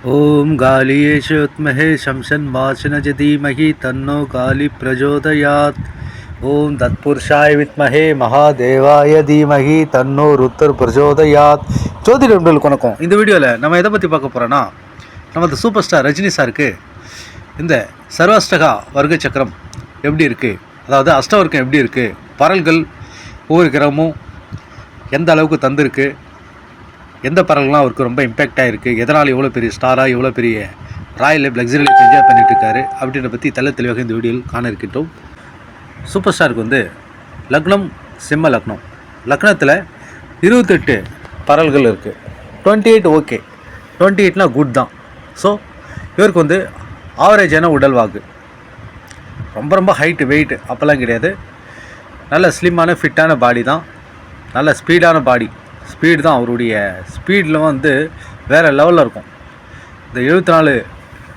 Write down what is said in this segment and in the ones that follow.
ஓம் காலியேஷோத்மஹே சம்சன் வாசனஜ தீமஹி தன்னோ காலி பிரஜோதயாத் ஓம் தத்புருஷாய வித்மஹே மகாதேவாய தீமஹி தன்னோ ருத்தர் பிரஜோதயாத் ஜோதி நண்பர்களுக்கு வணக்கம் இந்த வீடியோவில் நம்ம எதை பற்றி பார்க்க போகிறோன்னா நமது சூப்பர் ஸ்டார் ரஜினி சாருக்கு இந்த சர்வாஷ்டகா வர்க்க சக்கரம் எப்படி இருக்குது அதாவது அஷ்டவர்க்கம் எப்படி இருக்குது பரல்கள் ஒவ்வொரு கிரகமும் எந்த அளவுக்கு தந்திருக்கு? எந்த படங்கள்லாம் அவருக்கு ரொம்ப இம்பேக்ட் ஆகிருக்கு எதனால் இவ்வளோ பெரிய ஸ்டாராக எவ்வளோ பெரிய royal life luxury life enjoy பண்ணிட்டு இருக்காரு அப்படின்றத பற்றி தெள்ள தெளிவாக இந்த வீடியோவில் காண இருக்கின்றோம். சூப்பர் ஸ்டாருக்கு வந்து லக்னம் சிம்ம லக்னம். லக்னத்தில் இருபத்தெட்டு பரல்கள் இருக்குது டுவெண்ட்டி எயிட் ஓகே டுவெண்ட்டி எயிட்னா குட் தான். ஸோ இவருக்கு வந்து ஆவரேஜான உடல் வாக்கு ரொம்ப ரொம்ப ஹைட்டு வெயிட்டு அப்போல்லாம் கிடையாது. நல்ல ஸ்லிம்மான ஃபிட்டான பாடி தான். நல்ல ஸ்பீடான பாடி ஸ்பீடு தான் அவருடைய ஸ்பீடில் வந்து வேறு லெவலில் இருக்கும். இந்த எழுபத்தி நாலு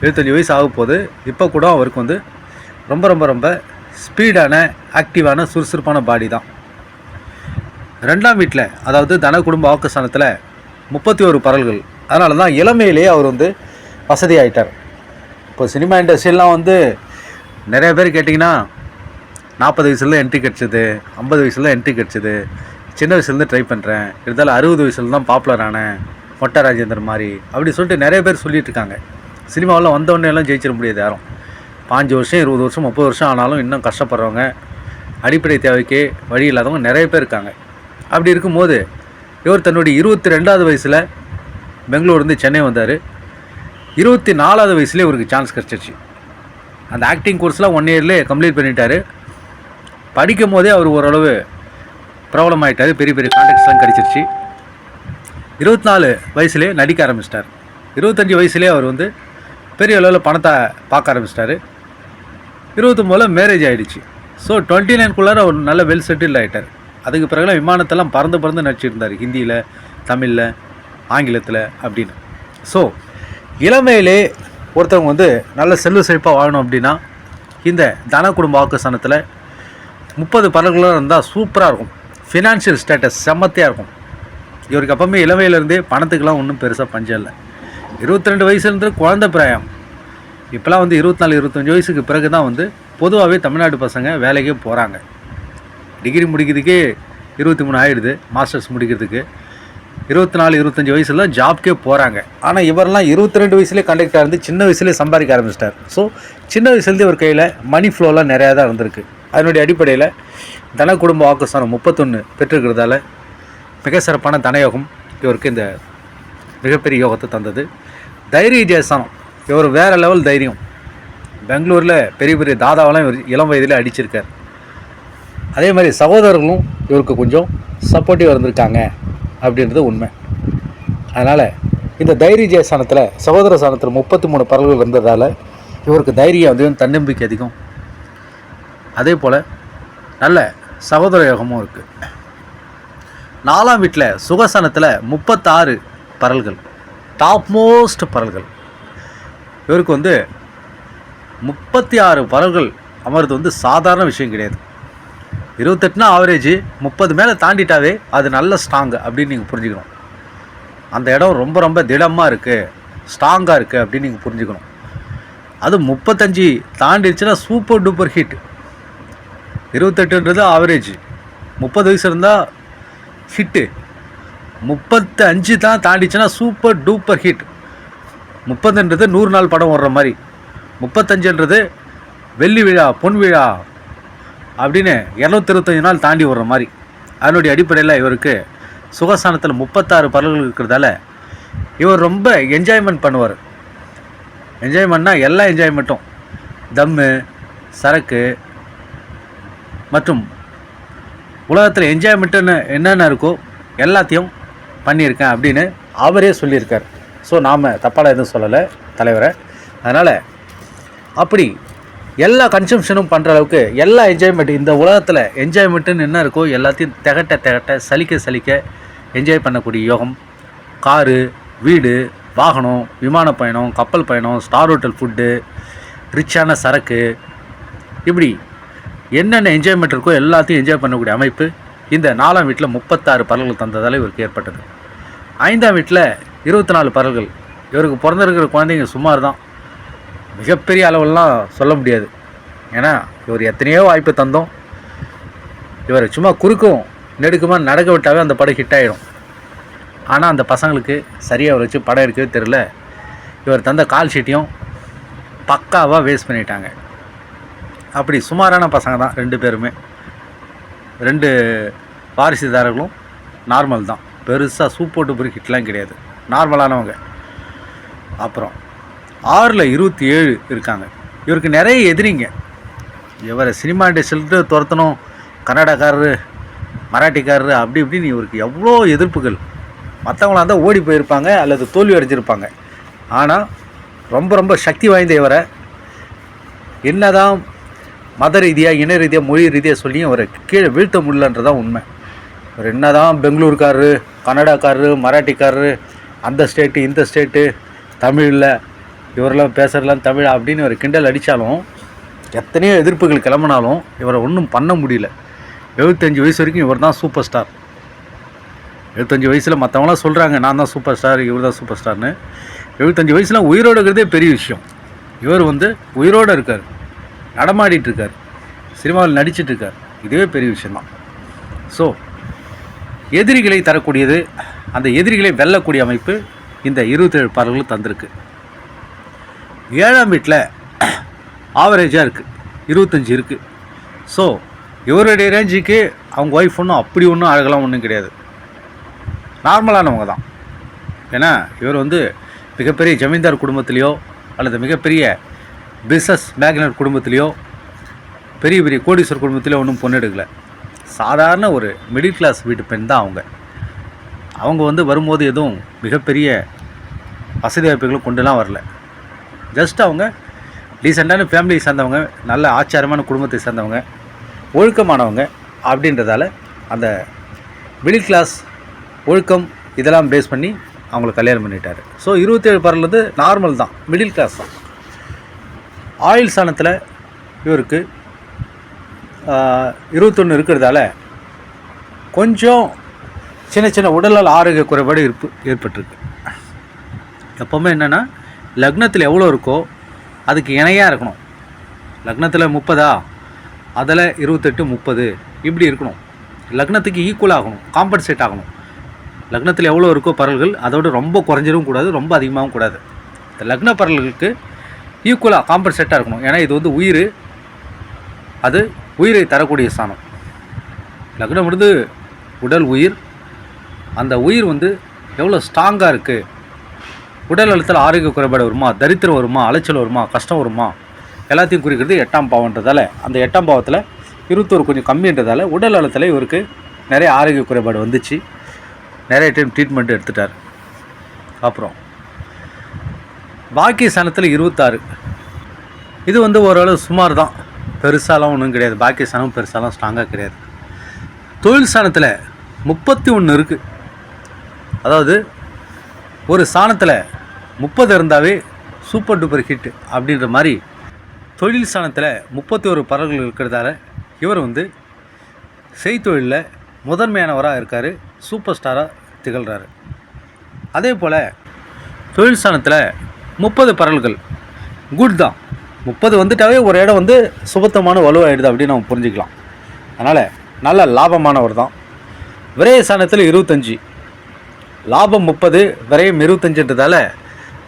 எழுபத்தஞ்சி வயசு ஆகும் போது இப்போ கூட அவருக்கு வந்து ரொம்ப ரொம்ப ரொம்ப ஸ்பீடான ஆக்டிவான சுறுசுறுப்பான பாடி தான். ரெண்டாம் வீட்டில் அதாவது தன குடும்ப வாக்குஸ்தானத்தில் முப்பத்தி ஒரு பரல்கள். அதனால தான் இளமையிலேயே அவர் வந்து வசதி ஆகிட்டார் இப்போ சினிமா இண்டஸ்ட்ரியெலாம் வந்து நிறைய பேர் கேட்டிங்கன்னா நாற்பது வயசுல என்ட்ரி கிடச்சிது ஐம்பது வயசில் என்ட்ரி கிடச்சிது. சின்ன வயசுலேருந்து ட்ரை பண்ணுறேன் இருந்தாலும் அறுபது வயசுல தான் பாப்புலர் ஆனேன் மொட்டை ராஜேந்தர் மாதிரி அப்படி சொல்லிட்டு நிறைய பேர் சொல்லிட்டு இருக்காங்க. சினிமாவில் வந்தவொடனே எல்லாம் ஜெயிச்சிட முடியாது யாரும். பாஞ்சு வருஷம் இருபது வருஷம் முப்பது வருஷம் ஆனாலும் இன்னும் கஷ்டப்படுறவங்க அடிப்படை தேவைக்கு வழி இல்லாதவங்க நிறைய பேர் இருக்காங்க. அப்படி இருக்கும்போது இவர் தன்னுடைய இருபத்தி ரெண்டாவது வயசில் பெங்களூர்லேருந்து சென்னை வந்தார். இருபத்தி நாலாவது வயசுலேயே இவருக்கு சான்ஸ் கிடச்சிருச்சு. அந்த ஆக்டிங் கோர்ஸ்லாம் ஒன் இயர்லேயே கம்ப்ளீட் பண்ணிட்டார். படிக்கும் போதே அவர் ஓரளவு பிரபலமாயிட்டார் பெரிய பெரிய கான்டாக்ட்ஸ்லாம் கிடச்சிருச்சு. இருபத்தி நாலு வயசுலேயே நடிக்க ஆரம்பிச்சிட்டார். இருபத்தஞ்சி வயசுலேயே அவர் வந்து பெரிய அளவில் பணத்தை பார்க்க ஆரம்பிச்சிட்டாரு. இருபத்தொம்போதில் மேரேஜ் ஆகிடுச்சு ஸோ டுவெண்ட்டி நைன்குள்ளார அவர் நல்ல வெல் செட்டில் ஆகிட்டார் அதுக்கு பிறகுலாம் விமானத்தெல்லாம் பறந்து பறந்து நடிச்சிருந்தார். ஹிந்தியில் தமிழில் ஆங்கிலத்தில் அப்படின்னு. ஸோ இளமையிலே ஒருத்தவங்க வந்து நல்ல செல்வ செழிப்பாக வாழணும் அப்படின்னா இந்த தன குடும்ப வாக்குஸ்தானத்தில் முப்பது பறவைகளாக இருந்தால் சூப்பராக இருக்கும். ஃபினான்ஷியல் ஸ்டேட்டஸ் செம்மத்தையாக இருக்கும். இவருக்கு அப்பவுமே இளமையிலேருந்தே பணத்துக்கெலாம் ஒன்றும் பெருசாக பஞ்சம் இல்லை. இருபத்தி ரெண்டு வயசுலேருந்து குழந்த பிராயம். இப்போலாம் வந்து இருபத்தி நாலு இருபத்தஞ்சி வயசுக்கு பிறகு தான் வந்து பொதுவாகவே தமிழ்நாடு பசங்க வேலைக்கே போகிறாங்க டிகிரி முடிக்கிறதுக்கே இருபத்தி மூணு ஆயிடுது மாஸ்டர்ஸ் முடிக்கிறதுக்கு. இருபத்தி நாலு இருபத்தஞ்சி வயசுல தான் ஜாப்க்கே போகிறாங்க ஆனால் இவரெல்லாம் இருபத்தி ரெண்டு வயசுலேயே கண்டக்டாக இருந்து சின்ன வயசுலேயே சம்பாதிக்க ஆரம்பிச்சிட்டார். ஸோ சின்ன வயசுலேருந்து இவர் கையில் மணி ஃப்ளோலாம் நிறையா தான் இருந்திருக்கு. அதனுடைய அடிப்படையில் தன குடும்ப வாக்குஸ்தானம் முப்பத்தொன்று பெற்றிருக்கிறதால மிக சிறப்பான தனயோகம் இவருக்கு இந்த மிகப்பெரிய யோகத்தை தந்தது. தைரிய ஜெயஸ்தானம் இவர் வேறு லெவல் தைரியம். பெங்களூரில் பெரிய பெரிய தாதாவெல்லாம் இவர் இளம் வயதில் அடிச்சிருக்கார். அதே மாதிரி சகோதரர்களும் இவருக்கு கொஞ்சம் சப்போர்ட்டிவ் இருந்திருக்காங்க அப்படின்றது உண்மை. அதனால் இந்த தைரிய ஜெயஸ்தானத்தில் சகோதர ஸ்தானத்தில் முப்பத்தி மூணு பரல்கள் இருந்ததால் இவருக்கு தைரியம் அதிகம் தன்னம்பிக்கை அதிகம். அதே போல் நல்ல சகோதர யோகமும் இருக்குது நாலாம் வீட்டில் சுகசனத்தில் முப்பத்தாறு பரல்கள் டாப் மோஸ்ட் பரல்கள். இவருக்கு வந்து முப்பத்தி ஆறு பரல்கள் அமர்றது வந்து சாதாரண விஷயம் கிடையாது. இருபத்தெட்டுனா ஆவரேஜ் முப்பது மேலே தாண்டிட்டாவே அது நல்ல ஸ்ட்ராங்கு அப்படின்னு நீங்கள் புரிஞ்சுக்கணும். அந்த இடம் ரொம்ப ரொம்ப திடமாக இருக்குது ஸ்ட்ராங்காக இருக்குது அப்படின்னு நீங்கள் புரிஞ்சுக்கணும். அது முப்பத்தஞ்சு தாண்டிடுச்சுன்னா சூப்பர் டூப்பர் ஹிட் இருபத்தெட்டுன்றது ஆவரேஜ் முப்பது வயசு இருந்தால் ஹிட்டு முப்பத்து அஞ்சு தான் தாண்டிச்சுன்னா சூப்பர் டூப்பர் ஹிட் முப்பதுன்றது நூறு நாள் படம் ஓடுற மாதிரி. முப்பத்தஞ்சுன்றது வெள்ளி விழா பொன் விழா அப்படின்னு இரநூத்தி நாள் தாண்டி ஓடுற மாதிரி. அதனுடைய அடிப்படையில் இவருக்கு சுகஸ்தானத்தில் முப்பத்தாறு பரல்கள் இருக்கிறதால இவர் ரொம்ப என்ஜாய்மெண்ட் பண்ணுவார். என்ஜாய்மெண்ட்னால் எல்லா என்ஜாய்மெண்ட்டும் தம்மு சரக்கு மற்றும் உலகத்தில் என்ஜாய்மெண்ட்டுன்னு என்னென்ன இருக்கோ எல்லாத்தையும் பண்ணியிருக்கேன் அப்படின்னு அவரே சொல்லியிருக்கார். ஸோ நாம் தப்பால் எதுவும் சொல்லலை தலைவரை. அதனால் அப்படி எல்லா கன்சம்ஷனும் பண்ணுற அளவுக்கு எல்லா என்ஜாய்மெண்ட் இந்த உலகத்தில் என்ஜாய்மெண்ட்டுன்னு என்ன இருக்கோ எல்லாத்தையும் திகட்ட திகட்ட சலிக்க சலிக்க என்ஜாய் பண்ணக்கூடிய யோகம். காரு வீடு வாகனம் விமான பயணம் கப்பல் பயணம் ஸ்டார் ஹோட்டல் ஃபுட்டு ரிச்சான சரக்கு இப்படி என்னென்ன என்ஜாய்மெண்ட் இருக்கோ எல்லாத்தையும் என்ஜாய் பண்ணக்கூடிய அமைப்பு இந்த நாலாம் வீட்டில் முப்பத்தாறு பரல்கள் தந்ததால் இவருக்கு ஏற்பட்டது. ஐந்தாம் வீட்டில் இருபத்தி நாலு பரல்கள் இவருக்கு பிறந்திருக்கிற குழந்தைங்க சுமார் தான் மிகப்பெரிய அளவெல்லாம் சொல்ல முடியாது. ஏன்னா இவர் எத்தனையோ வாய்ப்பு தந்தோம். இவர் சும்மா குறுக்கும் நெடுக்குமா நடக்க விட்டாவே அந்த படம் ஹிட் ஆகிடும் ஆனால் அந்த பசங்களுக்கு சரியாக வச்சு படம் எடுக்கவே தெரில இவர் தந்த கால் ஷீட்டையும் பக்காவாக வேஸ்ட் பண்ணிட்டாங்க. அப்படி சுமாரான பசங்க தான் ரெண்டு பேருமே. ரெண்டு வாரிசுதாரர்களும் நார்மல் தான். பெருசாக சூப்பர் டூப்பர் ஹிட்லாம் கிடையாது. நார்மலானவங்க அப்புறம் ஆறில் இருபத்தி ஏழு இருக்காங்க. இவருக்கு நிறைய எதிரிங்க. இவரை சினிமா இண்டஸ்ட்ரியில்ட்டு துரத்தணும். கன்னடக்காரரு மராட்டிக்காரரு அப்படி இப்படின்னு இவருக்கு எவ்வளோ எதிர்ப்புகள். மற்றவங்களாக இருந்தால் ஓடி போயிருப்பாங்க அல்லது தோல்வி அடைஞ்சிருப்பாங்க. ஆனால் ரொம்ப ரொம்ப சக்தி வாய்ந்த இவரை என்னதான் மத ரீதியாக இன ரீதியாக மொழி ரீதியாக சொல்லியும் அவரை கீழே வீழ்த்த முடியலன்றதான் உண்மை. அவர் என்ன தான் பெங்களூர்காரரு கன்னடாக்காரரு மராட்டிக்காரரு அந்த ஸ்டேட்டு இந்த ஸ்டேட்டு தமிழில் இவரெல்லாம் பேசுகிறலாம் தமிழ் அப்படின்னு ஒரு கிண்டல் அடித்தாலும் எத்தனையோ எதிர்ப்புகள் கிளம்பினாலும் இவரை ஒன்றும் பண்ண முடியல. எழுபத்தஞ்சு வயசு வரைக்கும் இவர் தான் சூப்பர் ஸ்டார் எழுபத்தஞ்சு வயசில் மற்றவங்களாம் சொல்கிறாங்க நான் தான் சூப்பர் ஸ்டார் இவர் தான் சூப்பர் ஸ்டார்னு எழுபத்தஞ்சு வயசுலாம் உயிரோடு இருக்கிறதே பெரிய விஷயம். இவர் வந்து உயிரோடு இருக்கார். நடமாடிட்டுருக்கார். சினிமாவில் நடிச்சிட்ருக்கார் இதுவே பெரிய விஷயம்தான். ஸோ எதிரிகளை தரக்கூடியது அந்த எதிரிகளை வெல்லக்கூடிய அமைப்பு இந்த இருபத்தேழு பாடல்களும் தந்திருக்கு. ஏழாம் வீட்டில் ஆவரேஜாக இருக்குது இருபத்தஞ்சி இருக்குது ஸோ இவருடைய ரேஞ்சுக்கு அவங்க ஒய்ஃப் ஒன்றும் அப்படி ஒன்றும் அழகெல்லாம் ஒன்றும் கிடையாது. நார்மலானவங்க தான் ஏன்னா இவர் வந்து மிகப்பெரிய ஜமீன்தார் குடும்பத்திலையோ அல்லது மிகப்பெரிய பிஸ்னஸ் மேக்னட் குடும்பத்திலையோ பெரிய பெரிய கோடீஸ்வர் குடும்பத்திலையோ ஒன்றும் பொண்ணு எடுக்கல. சாதாரண ஒரு மிடில் கிளாஸ் வீட்டு பெண் தான் அவங்க. அவங்க வந்து வரும்போது எதுவும் மிகப்பெரிய வசதி வாய்ப்புகளும் கொண்டுலாம் வரல. ஜஸ்ட் அவங்க டீசெண்டான ஃபேமிலியை சேர்ந்தவங்க நல்ல ஆச்சாரமான குடும்பத்தை சேர்ந்தவங்க ஒழுக்கமானவங்க அப்படின்றதால அந்த மிடில் கிளாஸ் ஒழுக்கம் இதெல்லாம் பேஸ் பண்ணி அவங்கள கல்யாணம் பண்ணிட்டார். ஸோ இருபத்தேழு பரல் நார்மல் தான் மிடில் கிளாஸ் தான். ஆயில் சாணத்தில் இவருக்கு இருபத்தொன்று இருக்கிறதால கொஞ்சம் சின்ன சின்ன உடல்நல ஆரோக்கிய குறைபாடு இருப்பு ஏற்பட்டிருக்கு. எப்போவுமே என்னென்னா லக்னத்தில் எவ்வளோ இருக்கோ அதுக்கு இணையாக இருக்கணும். லக்னத்தில் முப்பதா அதில் இருபத்தெட்டு முப்பது இப்படி இருக்கணும். லக்னத்துக்கு ஈக்குவல் ஆகணும் காம்பன்சேட் ஆகணும். லக்னத்தில் எவ்வளோ இருக்கோ பரல்கள் அதோட ரொம்ப குறைஞ்சிடவும் கூடாது ரொம்ப அதிகமாகவும் கூடாது. இந்த லக்ன பரல்களுக்கு ஈக்குவலாக காம்பன்சேட்டாக இருக்கணும். ஏன்னா இது வந்து உயிர். அது உயிரை தரக்கூடிய ஸ்தானம். லக்னம் வந்து உடல் உயிர். அந்த உயிர் வந்து எவ்வளோ ஸ்ட்ராங்காக இருக்குது உடல் நலத்தில் ஆரோக்கிய குறைபாடு வருமா? தரித்திரம் வருமா? அலைச்சல் வருமா? கஷ்டம் வருமா? எல்லாத்தையும் குறிக்கிறது எட்டாம் பாவன்றதால அந்த எட்டாம் பாவத்தில் இருபத்தோரு கொஞ்சம் கம்மின்றதால உடல் நலத்தில் இவருக்கு நிறைய ஆரோக்கிய குறைபாடு வந்துச்சு. நிறைய டைம் ட்ரீட்மெண்ட் எடுத்துட்டார். அப்புறம் பாக்கிய சனத்தில் இருபத்தாறு. இது வந்து ஓரளவு சுமார் தான் பெருசாலாம் ஒன்றும் கிடையாது. பாக்கிய சனம் பெருசாலாம் ஸ்ட்ராங்காக கிடையாது. தொழில் சாணத்தில் முப்பத்தி ஒன்று இருக்குது அதாவது ஒரு சாணத்தில் முப்பது இருந்தாவே சூப்பர் டூப்பர் ஹிட் அப்படின்ற மாதிரி தொழில் சாணத்தில் முப்பத்தி ஒரு பறவைகள் இருக்கிறதால இவர் வந்து செய்தொழிலில் முதன்மையானவராக இருக்கார். சூப்பர் ஸ்டாராக திகழ்கிறாரு அதே போல் தொழில் சாணத்தில் முப்பது பரல்கள். குட் தான். முப்பது வந்துட்டாவே ஒரு இடம் வந்து சுபத்தமான வலுவாயிடுது அப்படின்னு நம்ம புரிஞ்சுக்கலாம். அதனால் நல்ல லாபமானவர் தான். விரய சாணத்தில் இருபத்தஞ்சி. லாபம் முப்பது விரயம் இருபத்தஞ்சுன்றதால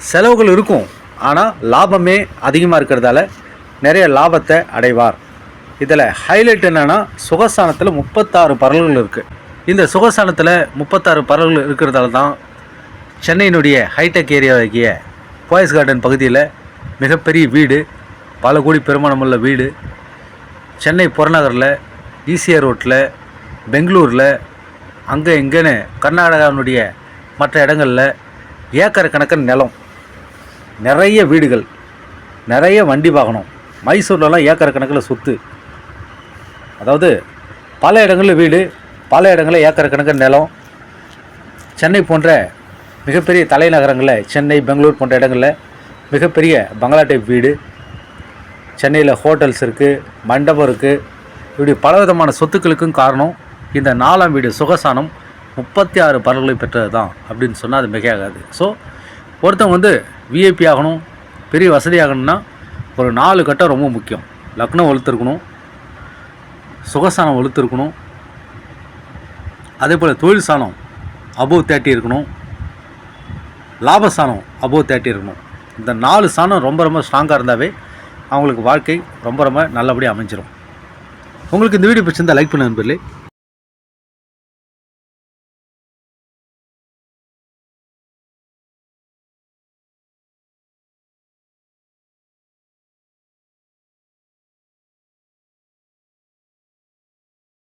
செலவுகள் இருக்கும். ஆனால் லாபமே அதிகமாக இருக்கிறதால நிறைய லாபத்தை அடைவார். இதில் ஹைலைட் என்னென்னா சுகஸ்தானத்தில் முப்பத்தாறு பரல்கள் இருக்குது இந்த சுகஸ்தானத்தில் முப்பத்தாறு பரல்கள் இருக்கிறதால தான் சென்னையினுடைய ஹைடெக் ஏரியாவாகிய பாய்ஸ் கார்டன் பகுதியில் மிகப்பெரிய வீடு பல கோடி பெருமானமுள்ள வீடு. சென்னை புறநகரில் ஈசிஆர் ரோட்டில் பெங்களூரில் அங்கே இங்கேன்னு கர்நாடகாவினுடைய மற்ற இடங்களில் ஏக்கர் கணக்கின் நிலம். நிறைய வீடுகள் நிறைய வண்டி வாகனம். மைசூர்லலாம் ஏக்கர் கணக்கில் சொத்து. அதாவது பல இடங்களில் வீடு பல இடங்களில் ஏக்கர் கணக்கின் நிலம். சென்னை போன்ற மிகப்பெரிய தலைநகரங்களில் சென்னை பெங்களூர் போன்ற இடங்களில் மிகப்பெரிய பங்களா டைப் வீடு சென்னையில் ஹோட்டல்ஸ் இருக்குது மண்டபம் இருக்குது இப்படி பலவிதமான சொத்துக்களுக்கும் காரணம் இந்த நாலாம் வீடு சுகசானம் முப்பத்தி ஆறு பரல்களை பெற்றது தான் அப்படின்னு சொன்னால் அது மிகையாகாது. ஸோ ஒருத்தவங்க வந்து விஐபி ஆகணும் பெரிய வசதி ஆகணும்னா ஒரு நாலு கட்டம் ரொம்ப முக்கியம். லக்னம் வலுத்திருக்கணும் சுகசானம் வலுத்திருக்கணும் அதே போல் தொழில் சாணம் அபவ் தேர்ட்டி இருக்கணும். லாபஸ்தானம் அபோவ் தேர்ட்டி இருக்கணும். இந்த நாலு சாணம் ரொம்ப ரொம்ப ஸ்ட்ராங்காக இருந்தாவே அவங்களுக்கு வாழ்க்கை ரொம்ப ரொம்ப நல்லபடியாக அமைஞ்சிடும் உங்களுக்கு இந்த வீடியோ பிடிச்சிருந்தால் லைக் பண்ண நண்பர்களே.